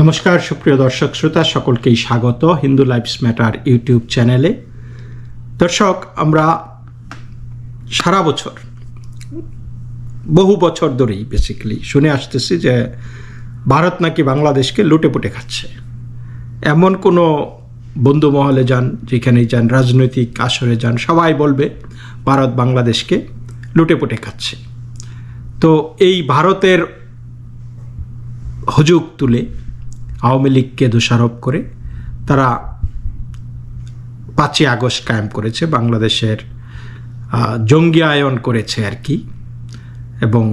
নমস্কার, সুপ্রিয় দর্শক শ্রোতা, সকলকেই স্বাগত হিন্দু লাইফস ম্যাটার ইউটিউব চ্যানেলে। দর্শক, আমরা সারা বছর, বহু বছর ধরেই বেসিক্যালি শুনে আসতেছি যে ভারত নাকি বাংলাদেশকে লুটে পুটে খাচ্ছে। এমন কোনো বন্ধু মহলে যান, যেখানেই যান, রাজনৈতিক আসরে যান, সবাই বলবে ভারত বাংলাদেশকে লুটে পুটে খাচ্ছে। তো এই ভারতের হুজুগ তুলে আওয়ামী লীগকে দোষারোপ করে তারা পাঁচই আগস্ট কায়েম করেছে, বাংলাদেশের জঙ্গি আয়ন করেছে আর কি। এবং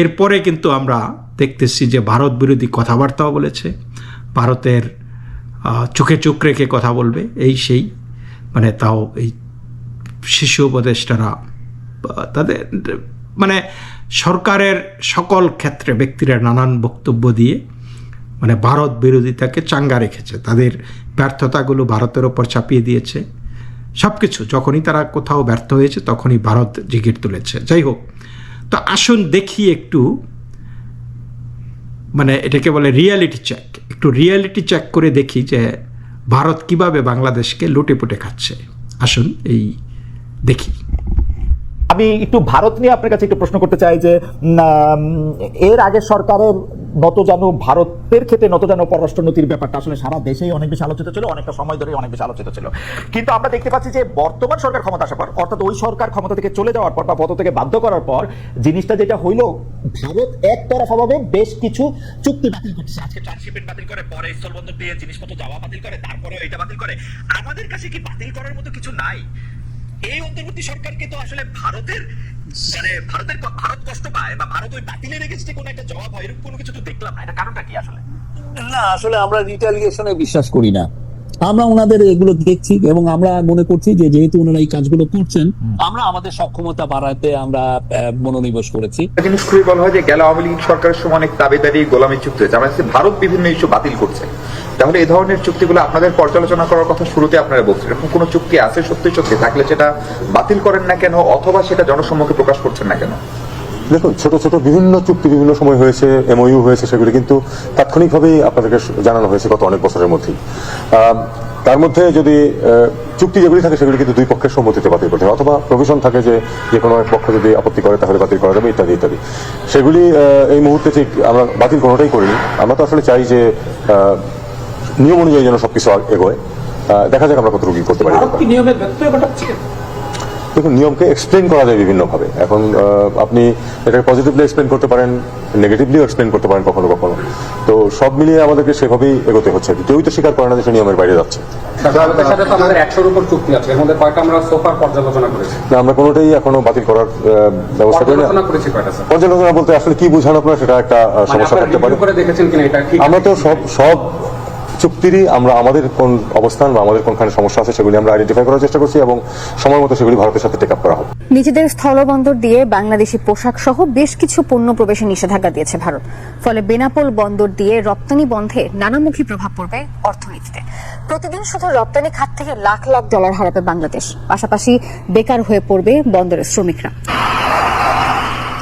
এরপরে কিন্তু আমরা দেখতেছি যে ভারত বিরোধী কথাবার্তাও বলেছে, ভারতের চোখে চোখ রেখে কথা বলবে, এই সেই মানে তাও এই শিশু উপদেষ্টারা তাদের মানে সরকারের সকল ক্ষেত্রে, ব্যক্তিরা নানান বক্তব্য দিয়ে মানে ভারত বিরোধিতাকে চাঙ্গা রেখেছে। তাদের ব্যর্থতাগুলো ভারতের ওপর চাপিয়ে দিয়েছে। সব কিছু যখনই তারা কোথাও ব্যর্থ হয়েছে, তখনই ভারত জিগির তুলেছে। যাই হোক, তো আসুন দেখি একটু মানে এটাকে বলে রিয়ালিটি চেক একটু রিয়ালিটি চেক করে দেখি যে ভারত কীভাবে বাংলাদেশকে লুটে পুটে খাচ্ছে। আসুন এই দেখি। আমি একটু ভারত নিয়ে আপনার কাছে একটু প্রশ্ন করতে চাই যে এর আগে সরকারের নতজানু ভারতের ক্ষেত্রে নতজানু পররাষ্ট্রনীতির ব্যাপারটা আসলে সারা দেশেই অনেক বেশি আলোচিত ছিল, অনেকটা সময় ধরে অনেক বেশি আলোচিত ছিল। কিন্তু আমরা দেখতে পাচ্ছি যে বর্তমান সরকার ক্ষমতা আসার পর, অর্থাৎ ওই সরকার ক্ষমতা থেকে চলে যাওয়ার পর বা পদ থেকে বাধ্য করার পর, জিনিসটা যেটা হইল, ভারত একতরফাভাবে বেশ কিছু চুক্তি বাতিল করছে আজকে ট্রান্সশিপমেন্ট বাতিল করে, পরে স্থলবন্দর দিয়ে জিনিসপত্র যাওয়া বাতিল করে তারপরে এটা বাতিল করে। আমাদের কাছে কি বাতিল করার মতো কিছু নাই? এই অন্তর্বর্তী সরকারকে তো আসলে ভারতের মানে ভারতের ভারত কষ্ট পায় বা ভারত ওই বাতিলের এগেস্টে কোনো একটা জবাব হয় এরকম কোনো কিছু তো দেখলাম না। এটা কারণটা কি আসলে? না, আসলে আমরা রিটালিয়েশনে বিশ্বাস করি না। আমরা ওনাদের এগুলো দেখছি এবং আমরা মনে করছি যে যেহেতু ওনারা এই কাজগুলো করছেন আমরা আমাদের সক্ষমতা বাড়াতে আমরা মনোনিবেশ করেছি। জিনিস খুবই বলা হয় যে গেল আওয়ামী লীগ সরকারের সময় অনেক দাবিদারি গোলামি চুক্তি হয়েছে। আমরা ভারত বিভিন্ন ইস্যু বাতিল করছে। তাহলে এই ধরনের চুক্তিগুলো আপনাদের পর্যালোচনা করার কথা শুরুতে আপনারা বলছেন। এরকম কোনো চুক্তি আছে সত্যি সত্যি? থাকলে সেটা বাতিল করেন না কেন? অথবা সেটা জনসম্মুখে প্রকাশ করছেন না কেন? দেখুন, ছোট ছোট বিভিন্ন চুক্তি বিভিন্ন সময় হয়েছে এমওইউ হয়েছে, সেগুলি কিন্তু তাৎক্ষণিকভাবেই আপনাদেরকে জানানো হয়েছে গত অনেক বছরের মধ্যেই। তার মধ্যে যদি চুক্তি যেগুলি থাকে, সেগুলি কিন্তু দুই পক্ষের সম্মতিতে বাতিল করতে হয়, অথবা প্রভিশন থাকে যে যে কোনো এক পক্ষ যদি আপত্তি করে, তাহলে বাতিল করা যাবে, ইত্যাদি ইত্যাদি। সেগুলি এই মুহূর্তে ঠিক আমরা বাতিল কোনোটাই করিনি। আমরা তো আসলে চাই যে নিয়ম অনুযায়ী যেন সবকিছু এগোয়। দেখা যাক আমরা কতটুকু কি করতে পারি। দেখুন নিয়মকে এক্সপ্লেন করা যায় বিভিন্নভাবে। এখন আপনি এটাকে পজিটিভলি এক্সপ্লেন করতে পারেন নেগেটিভলিও এক্সপ্লেন করতে পারেন কখনো কখনো। তো সব মিলিয়ে আমাদেরকে সেভাবেই এগোতে হচ্ছে। কেউই তো স্বীকার করে না যে সে নিয়মের বাইরে যাচ্ছে। আমরা না কোনোটাই এখনও বাতিল করার ব্যবস্থা করি না। পর্যালোচনা বলতে আসলে কি বুঝানো আপনার সেটা একটা মানে সমস্যা থাকতে পারে। আমরা তো সব সব চুক্তিরই আমরা আমাদের কোন অবস্থান বা আমাদের কোনখানে সমস্যা আছে সেগুলি আমরা আইডেন্টিফাই করার চেষ্টা করছি এবং সময় মতো সেগুলি ভারতের সাথে টেক আপ করা হবে নিজেদের স্থলবন্দর দিয়ে বাংলাদেশি পোশাক সহ বেশ কিছু পণ্য প্রবেশে নিষেধাজ্ঞা দিয়েছে ভারত। ফলে বেনাপোল বন্দর দিয়ে রপ্তানি বন্ধে নানামুখী প্রভাব পড়বে অর্থনীতিতে। প্রতিদিন শুধু রপ্তানি খাত থেকে লাখ লাখ ডলার হারাবে বাংলাদেশ। পাশাপাশি বেকার হয়ে পড়বে বন্দরের শ্রমিকরা।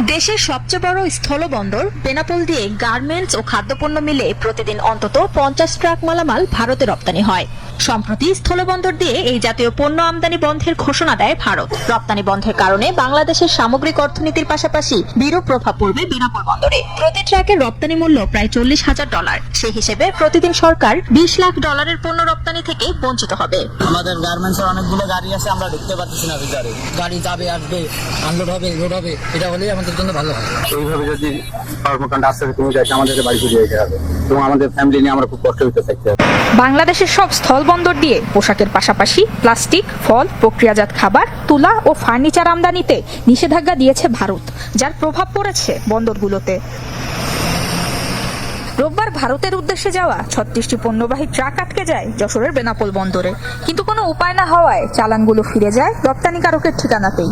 দেশের সবচেয়ে বড় স্থলবন্দর বেনাপোল দিয়ে গার্মেন্টস ও খাদ্যপণ্য মিলে প্রতিদিন অন্তত পঞ্চাশ ট্রাক মালামাল ভারতে রপ্তানি হয়। সম্প্রতি স্থলবন্দর দিয়ে এই জাতীয় পণ্য আমদানি বন্ধের ঘোষণা দেয় ভারত। রপ্তানি বন্ধের কারণে বাংলাদেশের সামগ্রিক অর্থনীতির পাশাপাশি বিরূপ প্রভাব পড়বে বেনাপোল বন্দরে। প্রতি ট্রাকের রপ্তানি মূল্য প্রায় চল্লিশ হাজার ডলার। সেই হিসেবে প্রতিদিন সরকার বিশ লাখ ডলারের পণ্য রপ্তানি থেকে বঞ্চিত হবে। আমাদের গার্মেন্টস এর অনেকগুলো গাড়ি আছে আমরা ঢুকতে পারতেছি না ভিতরে। গাড়ি যাবে আসবে আনলোড হবে লোড হবে এটা হলেই আমাদের জন্য ভালো হয়। এইভাবে যদি কর্মকাণ্ড আস্তে আস্তে কমে যায় আমাদেরকে বাড়ি ফিরে যেতে হবে। এবং আমাদের ফ্যামিলি নিয়ে আমরা খুব কষ্ট হইতে থাকতে হবে বাংলাদেশের সব স্থলবন্দর দিয়ে পোশাকের পাশাপাশি প্লাস্টিক, ফল, প্রক্রিয়াজাত খাবার, তুলা ও ফার্নিচার আমদানিতে নিষেধাজ্ঞা দিয়েছে ভারত, যার প্রভাব পড়েছে বন্দরগুলোতে। রোববার ভারতের উদ্দেশ্যে যাওয়া ছত্রিশটি পণ্যবাহী ট্রাক আটকে যায় যশোরের বেনাপোল বন্দরে। কিন্তু কোনো উপায় না হওয়ায় চালানগুলো ফিরে যায় রপ্তানিকারকের ঠিকানাতেই।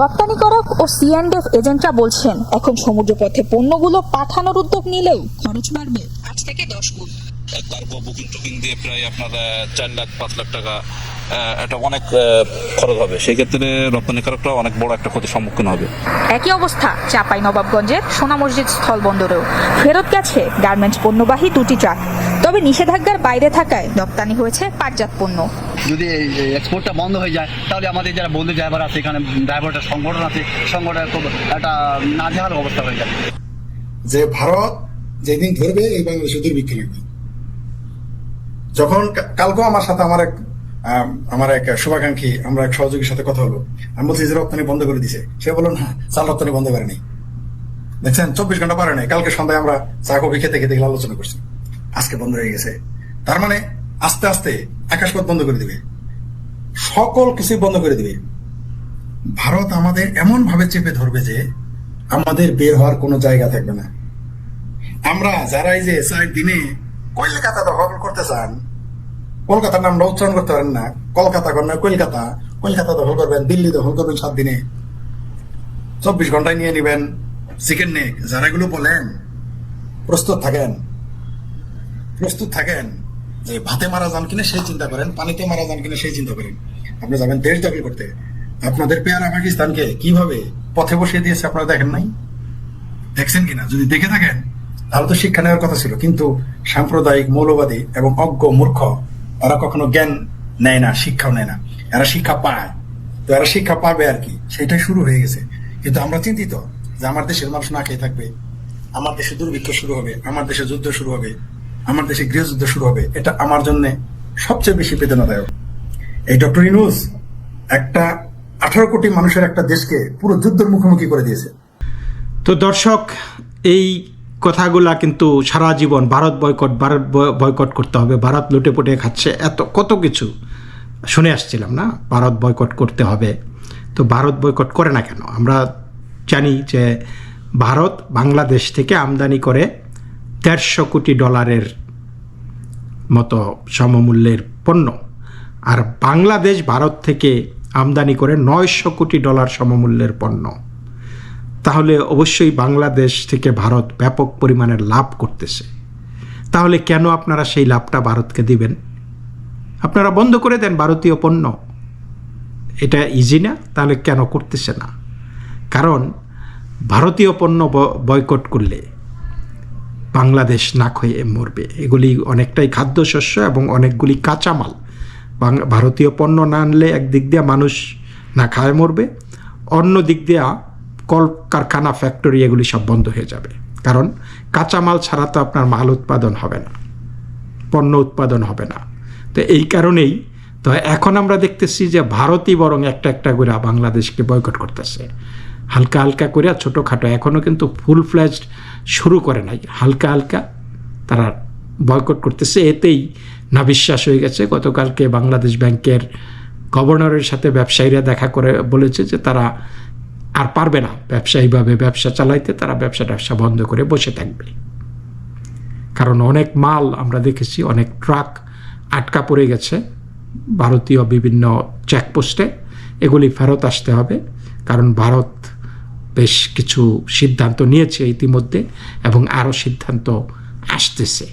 রপ্তানিকারক ও সিএনডিএফ এজেন্টরা বলছেন, এখন সমুদ্রপথে পণ্যগুলো পাঠানোর উদ্যোগ নিলেও খরচ বাড়বে আজ থেকে দশ গুণ। কার্গো বুকিং টুকিং দিয়ে প্রায় আপনার চার লাখ পাঁচ লাখ টাকা এটা অনেক খরচ হবে। সেই ক্ষেত্রে রপ্তানিকারকরা অনেক বড় একটা ক্ষতির সম্মুখীন হবে। একই অবস্থা চাপাই নবাবগঞ্জের সোনা মসজিদ স্থলবন্দরেও ফেরত গেছে গার্মেন্টস পণ্যবাহী দুটি ট্রাক তবে নিষেধাজ্ঞার বাইরে থাকায় রপ্তানি হয়েছে পাটজাত পণ্য। যদি এক্সপোর্টটা বন্ধ হয়ে যায় তাহলে আমাদের যারা বন্ধু ড্রাইভার আছে এখানে ড্রাইভারটার সংগঠন আছে সংগঠনের খুব একটা নাজেহাল অবস্থা হয়ে যাবে যে ভারত যেদিন ধরবে এই বাংলাদেশে দুর্ভিক্ষ লাগবে যখন কালকেও আমার সাথে আমার এক আম, আমার এক শুভাকাঙ্ক্ষী আমরা এক সহযোগীর সাথে কথা হলো। আমি বলছি যে রপ্তানি বন্ধ করে দিছে। সে বলল না চাল রপ্তানি বন্ধ করেনি। দেখছেন চব্বিশ ঘণ্টা পারে নাই। কালকে সন্ধ্যায় আমরা চা কফি খেতে খেতে এগুলো আলোচনা করছি। আজকে বন্ধ হয়ে গেছে। তার মানে আস্তে আস্তে আকাশপথ বন্ধ করে দিবে। সকল কিছু বন্ধ করে দিবে। ভারত আমাদের এমন ভাবে চেপে ধরবে যে আমাদের বের হওয়ার কোনো জায়গা থাকবে না। আমরা যারা এই যে দিনে কলকাতা দখল করতে চান কলকাতার নামটা উচ্চারণ করতে পারেন না। কলকাতা করেন কলকাতা। কলকাতা দখল করবেন, দিল্লি দখল করবেন সাত দিনে। চব্বিশ ঘন্টায় নিয়ে নিবেন চিকেন নেক যারা এগুলো বলেন, প্রস্তুত থাকেন। প্রস্তুত থাকেন যে ভাতে মারা যান কিনা সেই চিন্তা করেন, পানিতে মারা যান কিনা সেই চিন্তা করেন। আপনি যাবেন দেশ দখল করতে। আপনাদের পেয়ারা পাকিস্তানকে কীভাবে পথে বসিয়ে দিয়েছে আপনারা দেখেন নাই? দেখছেন কিনা? যদি দেখে থাকেন, তাহলে তো শিক্ষা নেওয়ার কথা ছিল। কিন্তু সাম্প্রদায়িক, মৌলবাদী এবং অজ্ঞ, মূর্খ এরা কখনো জ্ঞান নেয় না, শিক্ষাও নেয় না। এরা শিক্ষা পায়। তো এরা শিক্ষা পাবে আর কি। সেটাই শুরু হয়ে গেছে। কিন্তু আমরা চিন্তিত যে আমার দেশের মানুষ না খেয়ে থাকবে। আমার দেশে দুর্ভিক্ষ শুরু হবে, আমার দেশে যুদ্ধ শুরু হবে, আমার দেশে গৃহযুদ্ধ শুরু হবে। এটা আমার জন্য সবচেয়ে বেশি বেদনাদায়ক। এই ডক্টর ইনুস একটা আঠারো কোটি মানুষের একটা দেশকে পুরো যুদ্ধের মুখোমুখি করে দিয়েছে। তো দর্শক, এই কথাগুলা কিন্তু সারা জীবন ভারত বয়কট ভারত বয়- বয়কট করতে হবে, ভারত লুটে পুটে খাচ্ছে, এত, কত কিছু শুনে আসছিলাম না, ভারত বয়কট করতে হবে। তো ভারত বয়কট করে না কেন? আমরা জানি যে ভারত বাংলাদেশ থেকে আমদানি করে দেড়শো কোটি ডলারের মতো সমমূল্যের পণ্য, আর বাংলাদেশ ভারত থেকে আমদানি করে নয়শো কোটি ডলার সমমূল্যের পণ্য। তাহলে অবশ্যই বাংলাদেশ থেকে ভারত ব্যাপক পরিমাণের লাভ করতেছে। তাহলে কেন আপনারা সেই লাভটা ভারতকে দিবেন? আপনারা বন্ধ করে দেন ভারতীয় পণ্য। এটা ইজি না, তাহলে কেন করতেছে না? কারণ ভারতীয় পণ্য বয়কট করলে বাংলাদেশ না খেয়ে মরবে। এগুলি অনেকটাই খাদ্যশস্য এবং অনেকগুলি কাঁচামাল। ভারতীয় পণ্য না আনলে একদিক দিয়ে মানুষ না খায় মরবে। অন্য দিক দিয়ে কল কারখানা ফ্যাক্টরি এগুলি সব বন্ধ হয়ে যাবে। কারণ কাঁচামাল ছাড়া তো আপনার মাল উৎপাদন হবে না, পণ্য উৎপাদন হবে না। তো এই কারণেই তো এখন আমরা দেখতেছি যে ভারতই বরং একটা একটা করে বাংলাদেশকে বয়কট করতেছে। হালকা হালকা করে ছোটোখাটো এখনও কিন্তু ফুল ফ্ল্যাজড শুরু করে নাই। হালকা হালকা তারা বয়কট করতেছে। এতেই না বিশ্বাস হয়ে গেছে। গতকালকে বাংলাদেশ ব্যাংকের গভর্নরের সাথে ব্যবসায়ীরা দেখা করে বলেছে যে তারা আর পারবে না। ব্যবসায়ীভাবে ব্যবসা চালাইতে তারা ব্যবসা ট্যাবসা বন্ধ করে বসে থাকবে। কারণ অনেক মাল আমরা দেখেছি, অনেক ট্রাক আটকা পড়ে গেছে ভারতীয় বিভিন্ন চেকপোস্টে। এগুলি ফেরত আসতে হবে, কারণ ভারত বেশ কিছু সিদ্ধান্ত নিয়েছে ইতিমধ্যে এবং আরও সিদ্ধান্ত আসতেছে।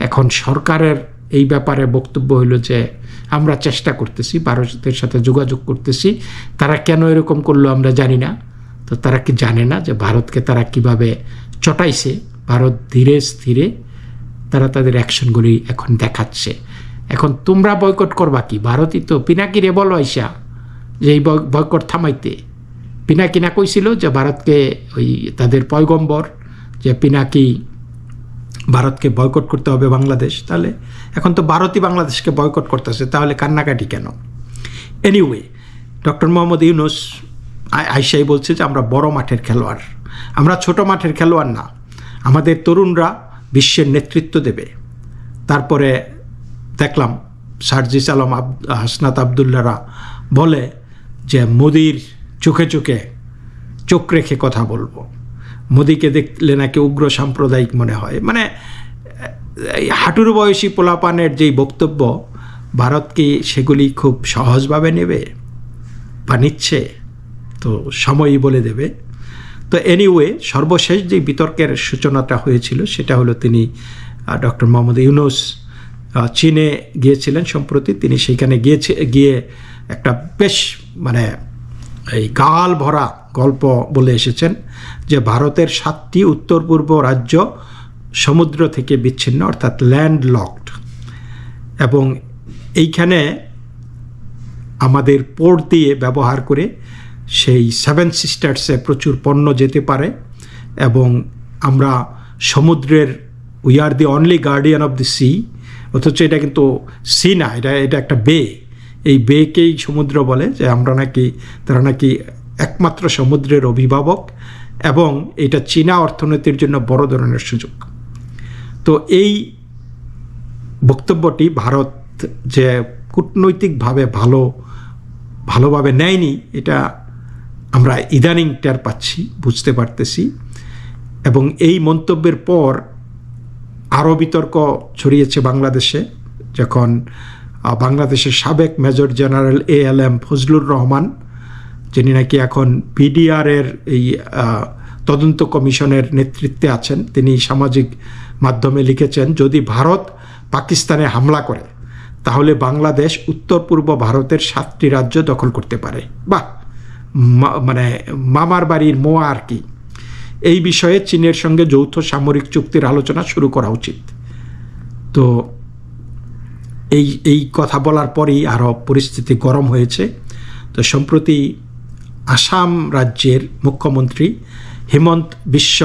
এখন সরকারের এই ব্যাপারে বক্তব্য হলো যে, আমরা চেষ্টা করতেছি, ভারতের সাথে যোগাযোগ করতেছি। তারা কেন এরকম করল আমরা জানি না। তো তারা কি জানে না যে, ভারতকে তারা কীভাবে চটাইছে? ভারত ধীরে স্থিরে তারা তাদের অ্যাকশনগুলি এখন দেখাচ্ছে। এখন তোমরা বয়কট করবা কি? ভারতই তো পিনাকিরে বলো আইসা, যে এই বয়- বয়কট থামাইতে। পিনাকি না কইছিল যে, ভারতকে ওই তাদের পয়গম্বর, যে পিনাকি ভারতকে বয়কট করতে হবে বাংলাদেশ, তাহলে এখন তো ভারতই বাংলাদেশকে বয়কট করতেছে, তাহলে কান্নাকাটি কেন? এনিওয়ে ডক্টর মোহাম্মদ ইউনুস আই- আইসাই বলছে যে আমরা বড় মাঠের খেলোয়াড়। আমরা ছোট মাঠের খেলোয়াড় না, আমাদের তরুণরা বিশ্বের নেতৃত্ব দেবে। তারপরে দেখলাম সার্জিস আলম আব হাসনাত আবদুল্লারা বলে যে মোদির চোখে চোখে চোখ রেখে কথা বলব। মোদিকে দেখলে নাকি উগ্র সাম্প্রদায়িক মনে হয়। মানে এই হাঁটুর বয়সী পোলাপানের যেই বক্তব্য, ভারত কি সেগুলি খুব সহজভাবে নেবে বা নিচ্ছে? তো সময়ই বলে দেবে। তো এনিওয়ে সর্বশেষ যে বিতর্কের সূচনাটা হয়েছিল, সেটা হলো তিনি ডক্টর মোহাম্মদ ইউনুস চীনে গিয়েছিলেন। সম্প্রতি তিনি সেইখানে গিয়েছে, গিয়ে একটা বেশ মানে এই গাল ভরা গল্প বলে এসেছেন যে ভারতের সাতটি উত্তর পূর্ব রাজ্য সমুদ্র থেকে বিচ্ছিন্ন, অর্থাৎ ল্যান্ড লকড এবং এইখানে আমাদের পোর্ট দিয়ে ব্যবহার করে সেই সেভেন সিস্টার্সে প্রচুর পণ্য যেতে পারে এবং আমরা সমুদ্রের we are the only guardian of the sea অথচ এটা কিন্তু সি না, এটা এটা একটা বে এই বেকেই সমুদ্র বলে যে আমরা নাকি, তারা নাকি একমাত্র সমুদ্রের অভিভাবক এবং এটা চীনা অর্থনীতির জন্য বড় ধরনের সুযোগ। তো এই বক্তব্যটি ভারত যে কূটনৈতিকভাবে ভালো, ভালোভাবে নেয়নি, এটা আমরা ইদানিং টের পাচ্ছি, বুঝতে পারতেছি। এবং এই মন্তব্যের পর আরও বিতর্ক ছড়িয়েছে বাংলাদেশে, যখন বাংলাদেশের সাবেক major general A L M Fazlur Rahman, যিনি নাকি এখন পিডিআরের এই তদন্ত কমিশনের নেতৃত্বে আছেন, তিনি সামাজিক মাধ্যমে লিখেছেন, যদি ভারত পাকিস্তানে হামলা করে, তাহলে বাংলাদেশ উত্তর পূর্ব ভারতের সাতটি রাজ্য দখল করতে পারে। মা- মানে মামার বাড়ির মোয়া আর কি। এই বিষয়ে চীনের সঙ্গে যৌথ সামরিক চুক্তির আলোচনা শুরু করা উচিত। তো এই এই কথা বলার পরেই আরও পরিস্থিতি গরম হয়েছে। তো সম্প্রতি আসাম রাজ্যের মুখ্যমন্ত্রী হেমন্ত বিশ্ব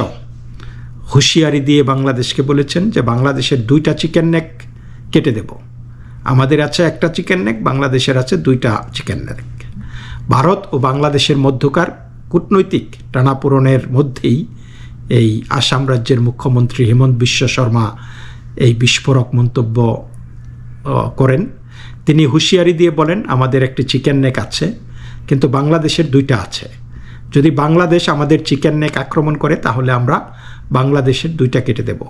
হুঁশিয়ারি দিয়ে বাংলাদেশকে বলেছেন যে, বাংলাদেশের দুইটা চিকেন নেক কেটে দেব। আমাদের আছে একটা চিকেন নেক, বাংলাদেশের আছে দুইটা চিকেন নেক। ভারত ও বাংলাদেশের মধ্যকার কূটনৈতিক টানাপোড়নের মধ্যেই এই আসাম রাজ্যের মুখ্যমন্ত্রী হেমন্ত বিশ্ব শর্মা এই বিস্ফোরক মন্তব্য করেন। তিনি হুঁশিয়ারি দিয়ে বলেন, আমাদের একটি চিকেন নেক আছে, কিন্তু বাংলাদেশের দুইটা আছে। যদি বাংলাদেশ আমাদের চিকেন নেক আক্রমণ করে, তাহলে আমরা বাংলাদেশের দুইটা কেটে দেব।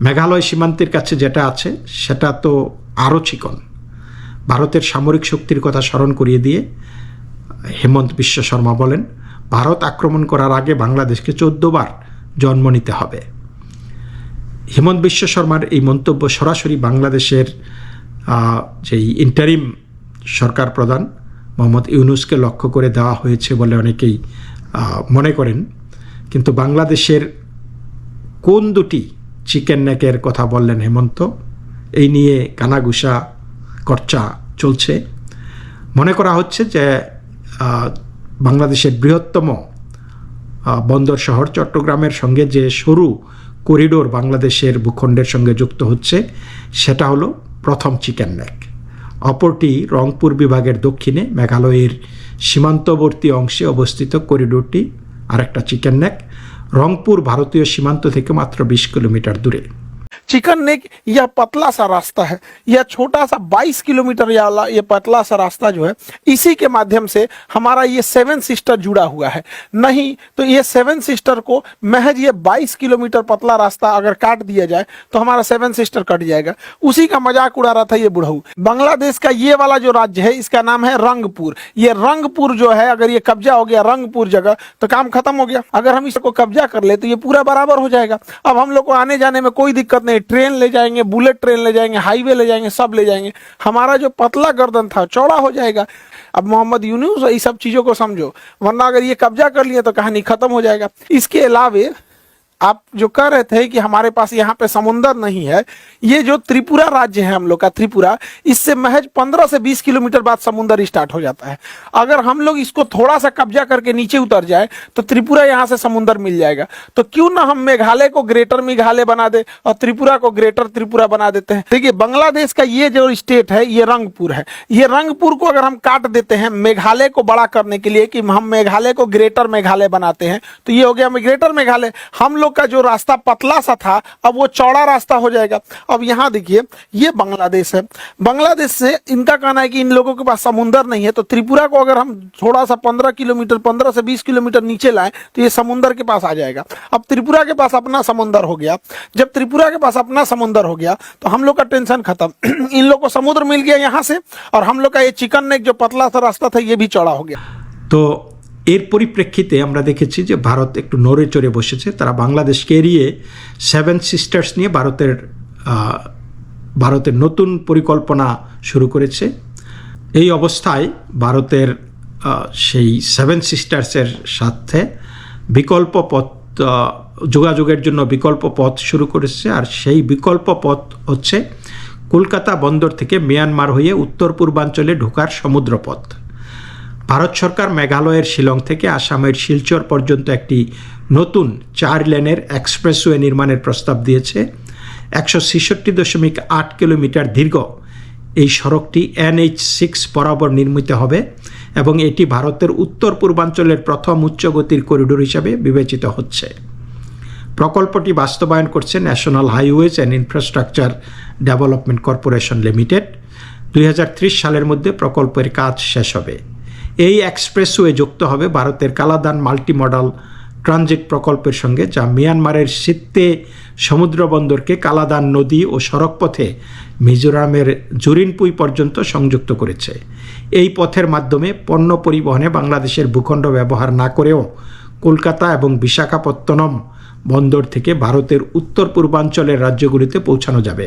মেঘালয় সীমান্তের কাছে যেটা আছে, সেটা তো আরও চিকন। ভারতের সামরিক শক্তির কথা স্মরণ করিয়ে দিয়ে হেমন্ত বিশ্ব শর্মা বলেন, ভারত আক্রমণ করার আগে বাংলাদেশকে চোদ্দ বার জন্ম নিতে হবে। হেমন্ত বিশ্ব শর্মার এই মন্তব্য সরাসরি বাংলাদেশের যেই ইন্টারিম সরকার প্রধান মোহাম্মদ ইউনুসকে লক্ষ্য করে দেওয়া হয়েছে বলে অনেকেই মনে করেন। কিন্তু বাংলাদেশের কোন দুটি চিকেন নেকের কথা বললেন হেমন্ত, এই নিয়ে কানাগুসা চর্চা চলছে। মনে করা হচ্ছে যে বাংলাদেশের বৃহত্তম বন্দর শহর চট্টগ্রামের সঙ্গে যে সরু করিডোর বাংলাদেশের ভূখণ্ডের সঙ্গে যুক্ত হচ্ছে, সেটা হলো প্রথম চিকেন নেক অপরটি রংপুর বিভাগের দক্ষিণে, মেঘালয়ের সীমান্তবর্তী অংশে অবস্থিত করিডোরটি আরেকটা চিকেন নেক রংপুর ভারতীয় সীমান্ত থেকে মাত্র বিশ কিলোমিটার দূরে। चिकन नेक, यह पतला सा रास्ता है। यह छोटा सा 22 किलोमीटर वाला ये पतला सा रास्ता जो है, इसी के माध्यम से हमारा ये सेवन सिस्टर जुड़ा हुआ है। नहीं तो ये सेवन सिस्टर को महज ये 22 किलोमीटर पतला रास्ता अगर काट दिया जाए तो हमारा सेवन सिस्टर कट जाएगा। उसी का मज़ाक उड़ा रहा था ये बुढ़ऊ बांग्लादेश का ये वाला जो राज्य है, इसका नाम है रंगपुर। ये रंगपुर जो है, अगर ये कब्जा हो गया रंगपुर जगह तो काम खत्म हो गया। अगर हम इसको कब्जा कर ले तो ये पूरा बराबर हो जाएगा। अब हम लोग को आने जाने में कोई दिक्कत नहीं ट्रेन ले जाएँगे, बुलेट ट्रेन ले जाएँगे, हाईवे ले जाएँगे, सब ले जाएँगे। हमारा जो पतला गर्दन था, चौड़ा हो जाएगा। अब मोहम्मद यूनुस, ये सब चीज़ों को समझो। वरना अगर ये कब्जा कर लिए तो कहानी खत्म हो जाएगा। इसके अलावे आप जो कह रहे थे कि हमारे पास यहाँ पे समुन्दर नहीं है, ये जो त्रिपुरा राज्य है हम लोग का, त्रिपुरा, इससे महज 15 से 20 किलोमीटर बाद समुंदर स्टार्ट हो जाता है। अगर हम लोग इसको थोड़ा सा कब्जा करके नीचे उतर जाए तो त्रिपुरा यहाँ से समुंदर मिल जाएगा। तो क्यों ना हम मेघालय को ग्रेटर मेघालय बना दे और त्रिपुरा को ग्रेटर त्रिपुरा बना देते हैं? देखिए, बांग्लादेश का ये जो स्टेट है, ये रंगपुर है। ये रंगपुर को अगर हम काट देते हैं, मेघालय को बड़ा करने के लिए कि हम मेघालय को ग्रेटर मेघालय बनाते हैं तो ये हो गया ग्रेटर मेघालय। हम लोग का जो रास्ता पतला सा था, अब वो चौड़ा रास्ता हो जाएगा। अब यहाँ देखिए, ये बांग्लादेश है। बांग्लादेश से इनका कहना है कि इन लोगों के पास समुंदर नहीं है तो त्रिपुरा को अगर हम थोड़ा सा पंद्रह किलोमीटर, पंद्रह से बीस किलोमीटर नीचे लाएँ तो ये समुंदर के पास आ जाएगा। अब त्रिपुरा के पास अपना समुंदर हो गया। जब त्रिपुरा के पास अपना समुंदर हो गया तो हम लोग का टेंशन खत्म। इन लोग को समुद्र मिल गया यहाँ से, और हम लोग का ये चिकन नेक जो पतला सा रास्ता था, ये भी चौड़ा हो गया। তো এর পরিপ্রেক্ষিতে আমরা দেখেছি যে ভারত একটু নড়ে চড়ে বসেছে। তারা বাংলাদেশকে এড়িয়ে সেভেন সিস্টার্স নিয়ে ভারতের ভারতের নতুন পরিকল্পনা শুরু করেছে। এই অবস্থায় ভারতের সেই সেভেন সিস্টার্সের সাথে বিকল্প পথ যোগাযোগের জন্য বিকল্প পথ শুরু করেছে। আর সেই বিকল্প পথ হচ্ছে কলকাতা বন্দর থেকে মিয়ানমার হয়ে উত্তর পূর্বাঞ্চলে ঢোকার সমুদ্রপথ। ভারত সরকার মেঘালয়ের শিলং থেকে আসামের শিলচর পর্যন্ত একটি নতুন চার লেনের এক্সপ্রেসওয়ে নির্মাণের প্রস্তাব দিয়েছে। একশো ছেষট্টি দশমিক আট কিলোমিটার দীর্ঘ। এই সড়কটি এনএইচ সিক্স বরাবর নির্মিত হবে এবং এটি ভারতের উত্তর পূর্বাঞ্চলের প্রথম উচ্চগতির করিডোর হিসাবে বিবেচিত হচ্ছে। প্রকল্পটি বাস্তবায়ন করছে national highways and infrastructure development corporation limited. দুই হাজার ত্রিশ সালের মধ্যে প্রকল্পের কাজ শেষ হবে। এই এক্সপ্রেসওয়ে যুক্ত হবে ভারতের কালাদান মাল্টিমডাল ট্রানজিট প্রকল্পের সঙ্গে, যা মিয়ানমারের সিত্তে সমুদ্র বন্দরকে কালাদান নদী ও সড়কপথে মিজোরামের জুরিনপুই পর্যন্ত সংযুক্ত করেছে। এই পথের মাধ্যমে পণ্য পরিবহনে বাংলাদেশের ভূখণ্ড ব্যবহার না করেও কলকাতা এবং বিশাখাপত্তনম বন্দর থেকে ভারতের উত্তর পূর্বাঞ্চলের রাজ্যগুলিতে পৌঁছানো যাবে।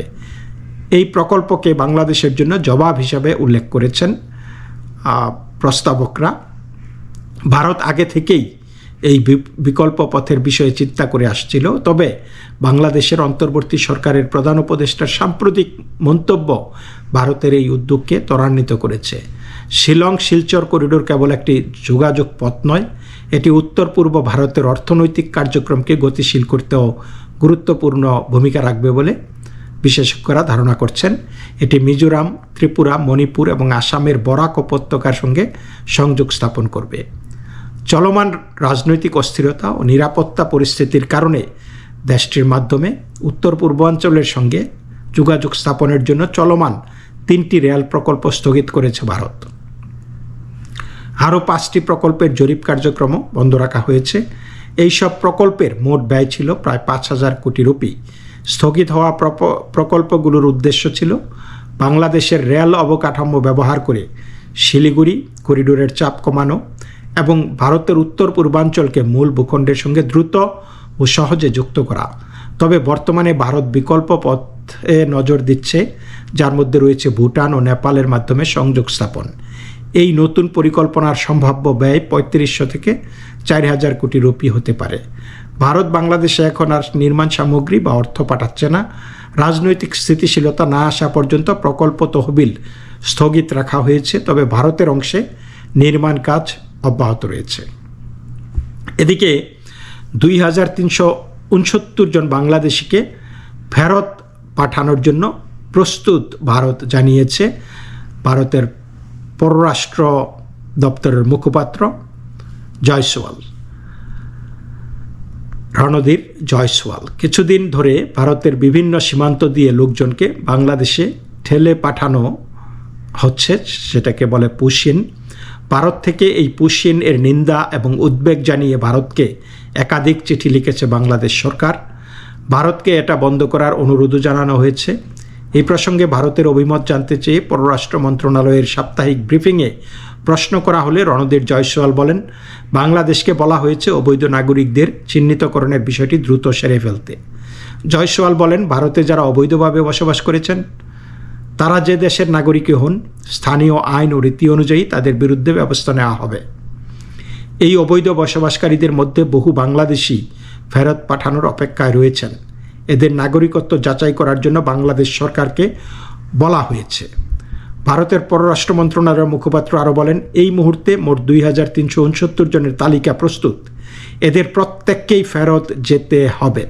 এই প্রকল্পকে বাংলাদেশের জন্য জবাব হিসাবে উল্লেখ করেছেন প্রস্তাবকরা ভারত আগে থেকেই এই বিকল্প পথের বিষয়ে চিন্তা করে আসছিল। তবে বাংলাদেশের অন্তর্বর্তী সরকারের প্রধান উপদেষ্টার সাম্প্রতিক মন্তব্য ভারতের এই উদ্যোগকে ত্বরান্বিত করেছে। শিলং শিলচর করিডোর কেবল একটি যোগাযোগ পথ নয়, এটি উত্তর পূর্ব ভারতের অর্থনৈতিক কার্যক্রমকে গতিশীল করতেও গুরুত্বপূর্ণ ভূমিকা রাখবে বলে বিশেষজ্ঞরা ধারণা করছেন। এটি মিজোরাম, ত্রিপুরা, মণিপুর এবং আসামের বরাক উপত্যকার সঙ্গে সংযোগ স্থাপন করবে। চলমান রাজনৈতিক অস্থিরতা ও নিরাপত্তা পরিস্থিতির কারণে দেশটির মাধ্যমে উত্তর পূর্বাঞ্চলের সঙ্গে যোগাযোগ স্থাপনের জন্য চলমান তিনটি রেল প্রকল্প স্থগিত করেছে ভারত। আরও পাঁচটি প্রকল্পের জরিপ কার্যক্রমও বন্ধ রাখা হয়েছে। এই সব প্রকল্পের মোট ব্যয় ছিল প্রায় পাঁচ হাজার কোটি রুপি। স্থগিত হওয়া প্রকল্পগুলোর উদ্দেশ্য ছিল বাংলাদেশের রেল অবকাঠামো ব্যবহার করে শিলিগুড়ি করিডোরের চাপ কমানো এবং ভারতের উত্তর পূর্বাঞ্চলকে মূল ভূখণ্ডের সঙ্গে দ্রুত ও সহজে যুক্ত করা। তবে বর্তমানে ভারত বিকল্প পথে নজর দিচ্ছে, যার মধ্যে রয়েছে ভুটান ও নেপালের মাধ্যমে সংযোগ স্থাপন। এই নতুন পরিকল্পনার সম্ভাব্য ব্যয় পঁয়ত্রিশশো থেকে চার হাজার কোটি রুপি হতে পারে। ভারত বাংলাদেশে এখন আর নির্মাণ সামগ্রী বা অর্থ পাঠাচ্ছে না। রাজনৈতিক স্থিতিশীলতা না আসা পর্যন্ত প্রকল্প তহবিল স্থগিত রাখা হয়েছে, তবে ভারতের অংশে নির্মাণ কাজ অব্যাহত রয়েছে। এদিকে দুই হাজার তিনশো উনসত্তর জন বাংলাদেশিকে ফেরত পাঠানোর জন্য প্রস্তুত ভারত জানিয়েছে। ভারতের পররাষ্ট্র দপ্তরের মুখপাত্র জয়সওয়াল। রণধীর জয়সওয়াল। কিছুদিন ধরে ভারতের বিভিন্ন সীমান্ত দিয়ে লোকজনকে বাংলাদেশে ঠেলে পাঠানো হচ্ছে, সেটাকে বলে পুশিন। ভারত থেকে এই পুশিন এর নিন্দা এবং উদ্বেগ জানিয়ে ভারতকে একাধিক চিঠি লিখেছে বাংলাদেশ সরকার। ভারতকে এটা বন্ধ করার অনুরোধও জানানো হয়েছে। এই প্রসঙ্গে ভারতের অভিমত জানতে চেয়ে পররাষ্ট্র মন্ত্রণালয়ের সাপ্তাহিক ব্রিফিংয়ে প্রশ্ন করা হলে রণধীর জয়সওয়াল বলেন, বাংলাদেশকে বলা হয়েছে অবৈধ নাগরিকদের চিহ্নিতকরণের বিষয়টি দ্রুত সেরে ফেলতে। জয়সওয়াল বলেন, ভারতে যারা অবৈধভাবে বসবাস করেছেন, তারা যে দেশের নাগরিকই হন, স্থানীয় আইন ও রীতি অনুযায়ী তাদের বিরুদ্ধে ব্যবস্থা নেওয়া হবে। এই অবৈধ বসবাসকারীদের মধ্যে বহু বাংলাদেশি ফেরত পাঠানোর অপেক্ষায় রয়েছেন। এদের নাগরিকত্ব যাচাই করার জন্য বাংলাদেশ সরকারকে বলা হয়েছে। ভারতের পররাষ্ট্র মন্ত্রণালয়ের মুখপাত্র আরও বলেন, এই মুহূর্তে মোট দুই হাজার তিনশো উনসত্তর জনের তালিকা প্রস্তুত। এদের প্রত্যেককেই ফেরত যেতে হবে।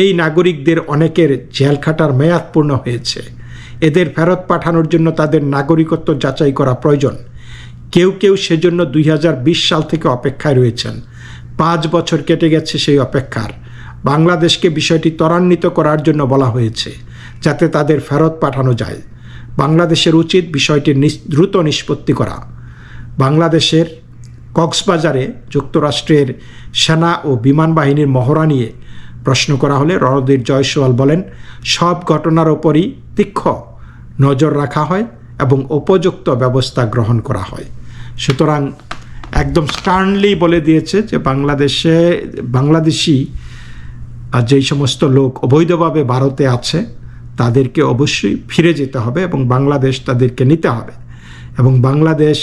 এই নাগরিকদের অনেকের জেল খাটার মেয়াদ পূর্ণ হয়েছে। এদের ফেরত পাঠানোর জন্য তাদের নাগরিকত্ব যাচাই করা প্রয়োজন। কেউ কেউ সেজন্য দুই হাজার বিশ সাল থেকে অপেক্ষায় রয়েছেন। পাঁচ বছর কেটে গেছে সেই অপেক্ষার। বাংলাদেশকে বিষয়টি ত্বরান্বিত করার জন্য বলা হয়েছে, যাতে তাদের ফেরত পাঠানো যায়। বাংলাদেশের উচিত বিষয়টি দ্রুত নিষ্পত্তি করা। বাংলাদেশের কক্সবাজারে যুক্তরাষ্ট্রের সেনা ও বিমান বাহিনীর মহড়া নিয়ে প্রশ্ন করা হলে রণধীর জয়সওয়াল বলেন, সব ঘটনার ওপরই তীক্ষ্ণ নজর রাখা হয় এবং উপযুক্ত ব্যবস্থা গ্রহণ করা হয়। সুতরাং একদম স্টার্নলি বলে দিয়েছে যে বাংলাদেশে, বাংলাদেশি আর যেই সমস্ত লোক অবৈধভাবে ভারতে আছে তাদেরকে অবশ্যই ফিরে যেতে হবে এবং বাংলাদেশ তাদেরকে নিতে হবে। এবং বাংলাদেশ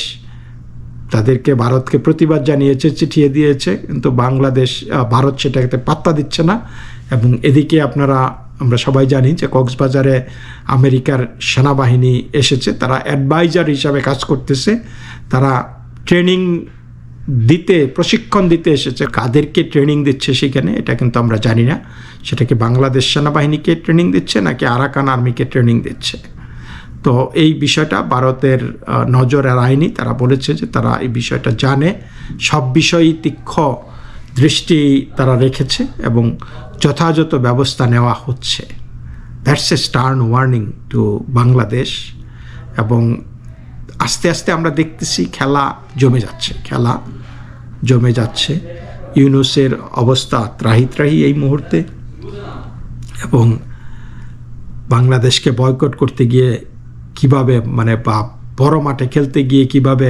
তাদেরকে ভারতকে প্রতিবাদ জানিয়েছে, চিঠিয়ে দিয়েছে, কিন্তু বাংলাদেশ ভারত সেটাকে পাত্তা দিচ্ছে না। এবং এদিকে আপনারা, আমরা সবাই জানি যে কক্সবাজারে আমেরিকার সেনাবাহিনী এসেছে, তারা অ্যাডভাইজার হিসাবে কাজ করতেছে। তারা ট্রেনিং দিতে, প্রশিক্ষণ দিতে এসেছে, কাদেরকে ট্রেনিং দিচ্ছে সেখানে, এটা কিন্তু আমরা জানি না। সেটাকে বাংলাদেশ সেনাবাহিনীকে ট্রেনিং দিচ্ছে, নাকি আরাকান আর্মিকে ট্রেনিং দিচ্ছে? তো এই বিষয়টা ভারতের নজর এড়ায়নি। তারা বলেছে যে তারা এই বিষয়টা জানে। সব বিষয়ই তীক্ষ্ণ দৃষ্টি তারা রেখেছে এবং যথাযথ ব্যবস্থা নেওয়া হচ্ছে। That's a stern warning to Bangladesh এবং আস্তে আস্তে আমরা দেখতেছি খেলা জমে যাচ্ছে। খেলা জমে যাচ্ছে। ইউনুসের অবস্থা ত্রাহি ত্রাহি এই মুহূর্তে এবং বাংলাদেশকে বয়কট করতে গিয়ে কীভাবে মানে বা বড় মাঠে খেলতে গিয়ে কীভাবে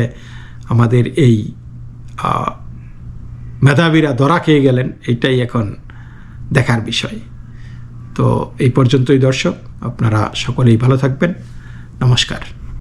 আমাদের এই মেধাবীরা ধরা খেয়ে গেলেন, এটাই এখন দেখার বিষয়। তো এই পর্যন্তই দর্শক, আপনারা সকলেই ভালো থাকবেন। নমস্কার।